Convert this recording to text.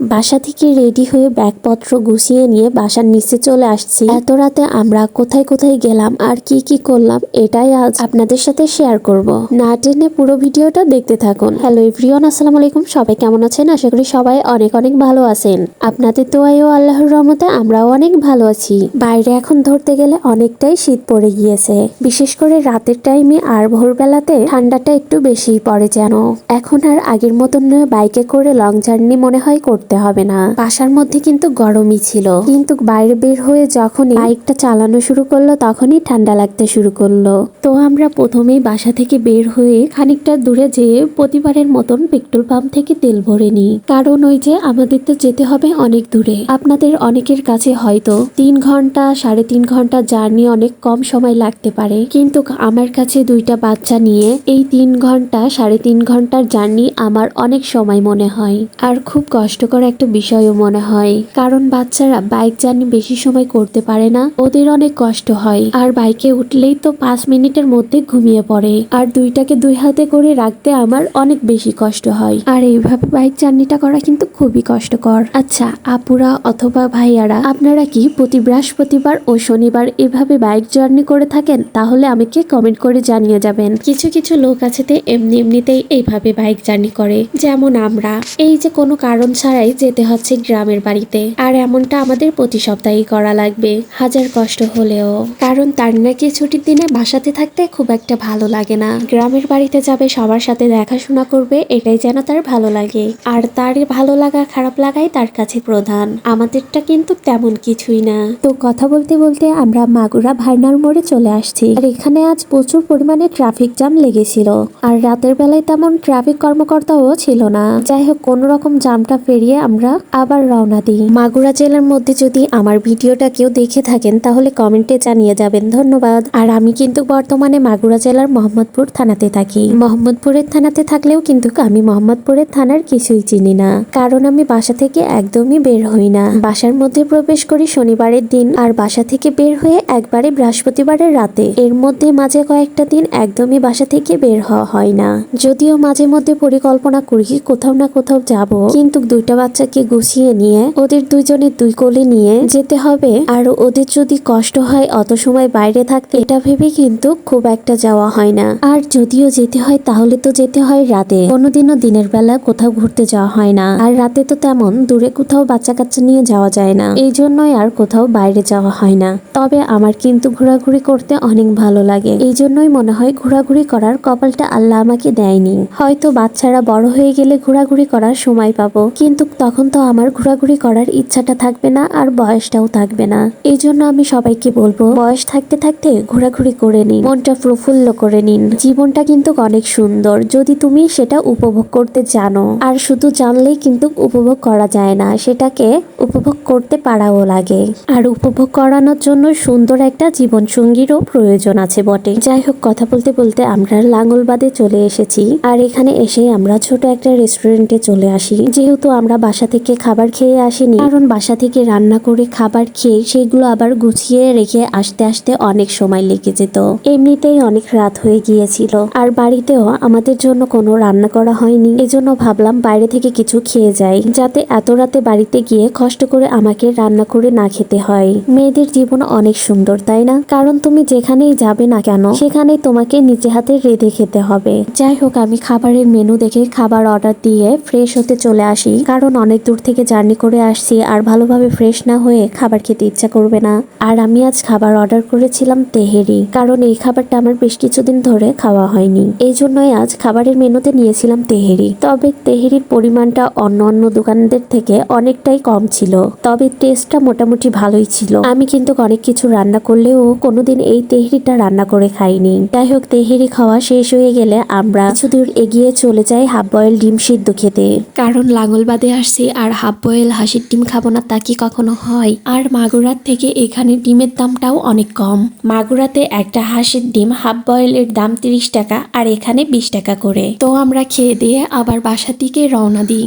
বাসা থেকে রেডি হয়ে ব্যাগপত্র গুছিয়ে নিয়ে বাসার নিচে চলে আসছি। এত রাতে আমরা কোথায় কোথায় গেলাম আর কি কি করলাম, এটাই আজ আপনাদের সাথে শেয়ার করব। না টেনে পুরো ভিডিওটা দেখতে থাকুন। হ্যালো এভরিওয়ান আসসালামু আলাইকুম। সবাই কেমন আছেন? আশা করি সবাই অনেক অনেক ভালো আছেন। আপনাদের দোয়াই ও আল্লাহর রহমতে আমরাও অনেক ভালো আছি। বাইরে এখন ধরতে গেলে অনেকটাই শীত পড়ে গিয়েছে। বিশেষ করে রাতের টাইমে আর ভোরবেলাতে ঠান্ডাটা একটু বেশি পড়ে যেন। এখন আর আগের মতন বাইকে করে লং জার্নি মনে হয় করতে হবে না। বাসার মধ্যে কিন্তু গরমই ছিল। কিন্তু বাইরে বের হয়ে যখনই বাইকটা চালানো শুরু করল, তখনই ঠান্ডা লাগতে শুরু করল। তো আমরা প্রথমেই বাসা থেকে বের হয়ে খানিকটা দূরে যেয়ে প্রতিবারের মতন পেট্রোল পাম্প থেকে তেল ভরে নিই। কারণ ওই যে আমাদের তো যেতে হবে অনেক দূরে। আপনাদের অনেকের কাছে হয়তো তিন ঘণ্টা, সাড়ে তিন ঘণ্টা জার্নি অনেক কম সময় লাগতে পারে। কিন্তু আমার কাছে দুইটা বাচ্চা নিয়ে এই তিন ঘণ্টা, সাড়ে তিন ঘণ্টার জার্নি আমার অনেক সময় মনে হয়। আর খুব কষ্টকর একটা বিষয়ও মনে হয়। কারণ বাচ্চারা বাইক জার্নি বেশি সময় করতে পারে না, ওদের অনেক কষ্ট হয়। আর বাইকে উঠলেই তো পাঁচ মিনিটের মধ্যে ঘুমিয়ে পড়ে। আর দুইটাকে দুই হাতে করে রাখতে আমার অনেক বেশি কষ্ট হয়। আর এইভাবে বাইক জার্নিটা করা কিন্তু খুবই কষ্টকর। আচ্ছা আপুরা অথবা ভাইয়ারা, আপনারা কি প্রতি বৃহস্পতিবার ও শনিবার এভাবে বাইক জার্নি করে থাকেন? তাহলে আমাকে কমেন্ট করে জানিয়ে যাবেন। কিছু কিছু লোক আছে এমনি এমনিতেই এইভাবে বাইক জার্নি করে। যেমন আমরা। এই যে কোনো কারণ ছাড়াই যেতে হচ্ছে গ্রামের বাড়িতে। আর এমনটা আমাদের প্রতি সপ্তাহেই করা লাগবে, হাজার কষ্ট হলেও। কারণ তার নাকি ছুটির দিনে বাসাতে থাকতে খুব একটা ভালো লাগে না। গ্রামের বাড়িতে যাবে, সবার সাথে দেখাশোনা করবে, এটাই যেন তার ভালো লাগে। আর তার ভালো লাগা, খারাপ লাগাই তার কাছে প্রধান। আমাদেরটা কিন্তু তেমন কিছুই না। তো কথা বলতে বলতে আমরা মাগুরা ভাইনার মোড়ে চলে আসছি। আর এখানে আজ প্রচুর পরিমাণে ট্রাফিক জ্যাম লেগেছিল। আর রাতের বেলায় তেমন ট্রাফিক কর্মকর্তাও ছিল না। যাই হোক কোনো রকম জামটা পেরিয়ে আমরা আবার রওনা দিই। মাগুরা জেলার মধ্যে যদি আমার ভিডিওটা কেউ দেখে থাকেন, তাহলে কমেন্টে জানিয়ে যাবেন। ধন্যবাদ। আর আমি কিন্তু বর্তমানে মাগুরা জেলার মোহাম্মদপুর থানাতে থাকি। মোহাম্মদপুরের থানাতে থাকলেও কিন্তু আমি মোহাম্মদপুরের থানার কিছুই চিনি না। কারণ আমি বাসা থেকে একদমই বের হই না। বাসার মধ্যে প্রবেশ করি শনিবারের দিন, আর বাসা থেকে বের হয়ে একবারে বৃহস্পতিবারের রাতে। এর মধ্যে মাঝে কয়েকটা দিন একদমই বাসা থেকে বের হওয়া হয় না। যদিও মাঝে মধ্যে পরিকল্পনা করি, কোথাও না কোথাও যাব, কিন্তু দুইটা বাচ্চাকে গুছিয়ে নিয়ে ওদের দুজনের দুই কোলে নিয়ে যেতে হবে। আর ওদের যদি কষ্ট হয় অত সময় বাইরে থাকতে, এটা ভেবে কিন্তু খুব একটা যাওয়া হয় না। আর যদিও যেতে হয়, তাহলে তো যেতে হয় রাতে। কোনোদিনও দিনের বেলা কোথাও ঘুরতে যাওয়া হয় না। আর রাতে তো তেমন দূরে কোথাও বাচ্চা কাচ্চা নিয়ে যাওয়া যায় না। এই জন্যই আর কোথাও বাইরে যাওয়া হয় না। তবে আমার কিন্তু ঘোরাঘুরি করতে অনেক ভালো লাগে। এই জন্যই মনে হয় ঘোরাঘুরি করার কপালটা আল্লাহ আমাকে দেয়নি। হয়তো বাচ্চারা বড় হয়ে গেলে ঘোরাঘুরি করার সময় পাবো। কিন্তু তখন তো আমার ঘোরাঘুরি করার ইচ্ছাটা থাকবে না আর বয়সটাও থাকবে না। এই জন্য আমি সবাইকে বলব, বয়স থাকতে থাকতে ঘোরাঘুরি করে নিন, মনটা প্রফুল্ল করে নিন। জীবনটা কিন্তু অনেক সুন্দর, যদি তুমি সেটা উপভোগ করতে জানো। আর শুধু জানলেই কিন্তু উপভোগ করা যায় না, সেটাকে উপভোগ করতে পারাও লাগে। আর উপভোগ করানোর জন্য সুন্দর একটা জীবন সঙ্গীরও প্রয়োজন আছে বটে। যাই হোক, কথা বলতে বলতে আমরা লাঙ্গলবাদে চলে এসেছি। আর এখানে এসে আমরা ছোট একটা রেস্টুরেন্টে চলে আসি। যেহেতু আমরা বাসা থেকে খাবার খেয়ে আসিনি। কারণ বাসা থেকে রান্না করে খাবার খেয়ে সেগুলো আবার গুছিয়ে রেখে আসতে আসতে অনেক সময় লেগে যেত। এমনিতেই অনেক রাত হয়ে গিয়েছিল। আর বাড়িতেও আমাদের জন্য কোনো রান্না করা হয়নি। এজন্য ভাবলাম বাইরে থেকে কিছু খেয়ে যাই, যাতে এত রাতে বাড়িতে গিয়ে কষ্ট করে আমাকে রান্না করে না খেতে হয়। মেয়েদের জীবন অনেক সুন্দর, তাই না? কারণ তুমি যেখানেই যাবে না কেন, সেখানেই তোমাকে নিজে হাতে রেঁধে খেতে হবে। যাই হোক, আমি খাবারের মেনু দেখে খাবার অর্ডার দিয়ে ফ্রেশ হতে চলে আসি। কারণ অনেক দূর থেকে জার্নি করে আসছি আর ভালোভাবে ফ্রেশ না হয়ে খাবার খেতে ইচ্ছা করবে না। আর আমি আজ খাবার অর্ডার করেছিলাম তেহেরি, কারণ এই খাবারটা আমার বেশ কিছুদিন ধরে খাওয়া হয়নি। এই জন্যই আজ খাবারের মেনুতে নিয়েছিলাম তেহেরি। তবে তেহেরির পরিমাণটা অন্য অন্য দোকানদের থেকে অনেকটাই কম ছিল। তবে টেস্টটা মোটামুটি ভালোই ছিল। আমি কিন্তু অনেক কিছু রান্না করলেও কোনোদিন এই তেহেরিটা রান্না করে খাইনি। যাই হোক, তেহেরি খাওয়া শেষ হয়ে গেলে আমরা কিছু দূর এগিয়ে চলে যাই হাফ বয়েল ডিম সিদ্ধ খেতে। কারণ লাঙ্গলবাদে আসছি আর হাফ বয়েল হাসির ডিম খাব না তা কি কখনো হয়? আর মাগুরার থেকে এখানে ডিমের দামটাও অনেক কম। মাগুরাতে একটা হাঁসের ডিম হাফ বয়েলের দাম তিরিশ টাকা আর এখানে বিশ টাকা করে। তো আমরা খেয়ে দিয়ে আবার বাসার দিকে রওনা দিই।